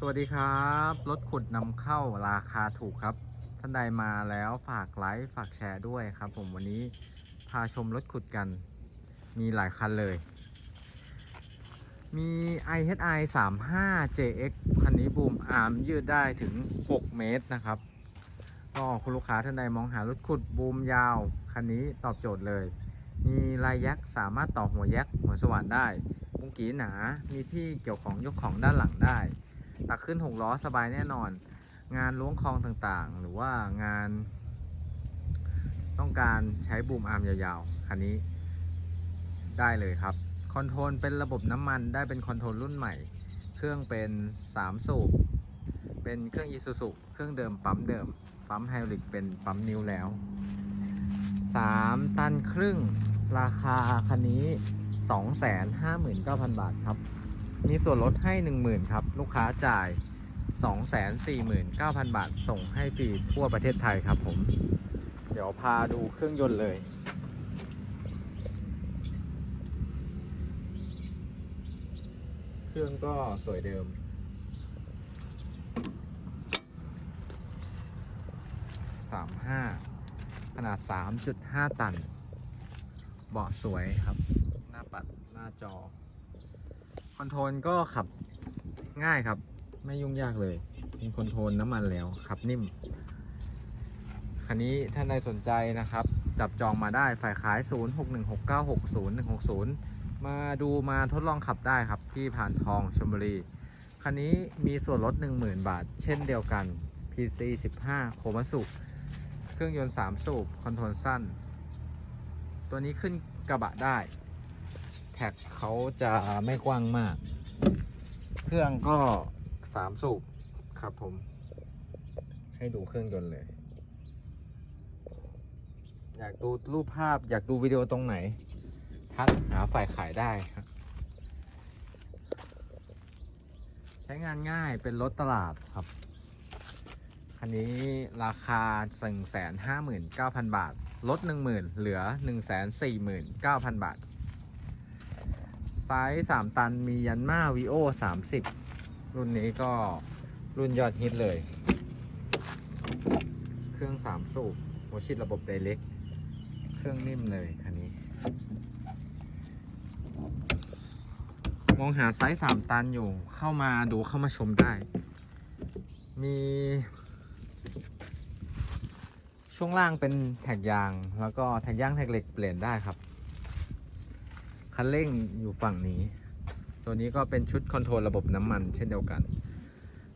สวัสดีครับ รถขุดนำเข้าราคาถูกครับ ท่านใดมาแล้วฝากไลค์ฝากแชร์ด้วยครับ ผมวันนี้พาชมรถขุดกัน มีหลายคันเลย มี IHI 35 JX คันนี้บูมอาร์มยืดได้ถึง 6 เมตรนะครับก็คุณลูกค้าท่านใดมองหารถขุดบูมยาว คันนี้ตอบโจทย์เลย มีลายยักษ์สามารถต่อหัวยักษ์หัวสว่านได้ปุงกีหนา มีที่เกี่ยวของยกของด้านหลังได้ ตักขึ้นหกล้อสบายแน่นอน งานล้วงคลองต่างๆ หรือว่างาน ต้องการใช้บูมอาร์มยาวๆ คันนี้ได้เลยครับ คอนโทรลเป็นระบบน้ำมันได้เป็นคอนโทรลรุ่นใหม่ เครื่องเป็น 3 สูบ เป็นเครื่อง Isuzu เครื่องเดิมปั๊มเดิม ปั๊มไฮดรอลิกเป็นปั๊มนิ้วแล้ว 3 ตันครึ่งราคาคันนี้ 259,000 บาทครับ มีส่วนลดให้ 10,000ครับ ลูกค้าจ่าย 249,000 บาท ส่งให้ฟรีทั่วประเทศไทยครับผม เดี๋ยวพาดูเครื่องยนต์เลย เครื่องก็สวยเดิม 35 ขนาด 3.5 ตัน เบาะสวยครับ หน้าปัดหน้าจอ คอนโทรลก็ขับง่ายครับ ไม่ยุ่งยากเลย เป็นคอนโทรลน้ำมันแล้วขับนิ่ม คันนี้ท่านใดสนใจนะครับ จับจองมาได้ฝ่ายขาย 0616960160 มาดูมาทดลองขับได้ครับ ที่ผ่านทองชลบุรี คันนี้มีส่วนลด 10,000 บาท เช่นเดียวกัน PC 15 โคมัสุเครื่องยนต์ 3 สูบ คอนโทรลสั้น ตัวนี้ขึ้นกระบะได้ แท็กเขาจะไม่กว้างมาก เครื่องก็3สูบครับผม ให้ดูเครื่องยนต์เลย อยากดูรูปภาพอยากดูวิดีโอตรงไหน ทักหาฝ่ายขายได้ครับใช้งานง่ายเป็นรถตลาดครับ คันนี้ราคา 159,000 บาท ลด 10,000 เหลือ 149,000 บาท ไซส์ 3 ตันมียันมาวีโอ30 รุ่นนี้ก็รุ่นยอดฮิตเลย เครื่อง 3 สูบหัวฉีดระบบไดเล็ก เครื่องนิ่มเลยคันนี้ มองหาไซส์ 3 ตันอยู่เข้ามาดูเข้ามาชมได้ มีช่วงล่างเป็นแท็กยาง แล้วก็แท็กยางแท็กเหล็กเปลี่ยนได้ครับ คันเร่งอยู่ฝั่งนี้ ตัวนี้ก็เป็นชุดคอนโทรลระบบน้ำมันเช่นเดียวกัน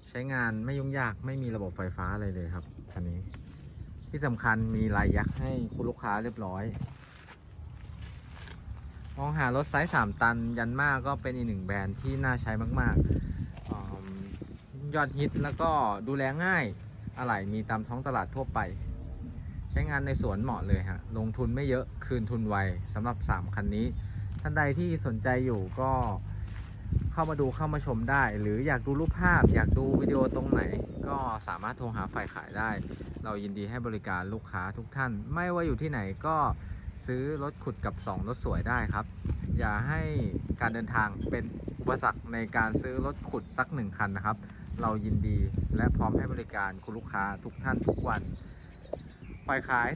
ใช้งานไม่ยุ่งยากไม่มีระบบไฟฟ้าอะไรเลยครับคันนี้ ที่สำคัญมีลายยักษ์ให้คุณลูกค้าเรียบร้อย มองหารถไซส์3 ตันยันมาก็เป็นอีกหนึ่งแบรนด์ที่น่าใช้มากๆ ยอดฮิตแล้วก็ดูแลง่ายอะไหล่มีตามท้องตลาดทั่วไป ใช้งานในสวนเหมาะเลยฮะลงทุนไม่เยอะคืนทุนไวสำหรับ 3 คันนี้ ท่านใดที่สนใจอยู่ก็เข้ามาดูเข้ามาชมได้ หรืออยากดูรูปภาพ อยากดูวิดีโอตรงไหน ก็สามารถโทรหาฝ่ายขายได้ เรายินดีให้บริการลูกค้าทุกท่าน ไม่ว่าอยู่ที่ไหนก็ซื้อรถขุดกับ 2 รถสวยได้ครับ อย่าให้การเดินทางเป็นอุปสรรคในการซื้อรถขุดสักหนึ่งคันนะครับ เรายินดีและพร้อมให้บริการคุณลูกค้าทุกท่านทุกวัน ฝ่ายขาย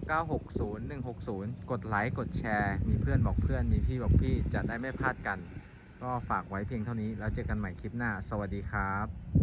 0616960160 กดไลค์กดแชร์ มีเพื่อนบอกเพื่อนมีพี่บอกพี่จะได้ไม่พลาดกัน ก็ฝากไว้เพียงเท่านี้แล้วเจอกันใหม่คลิปหน้า สวัสดีครับ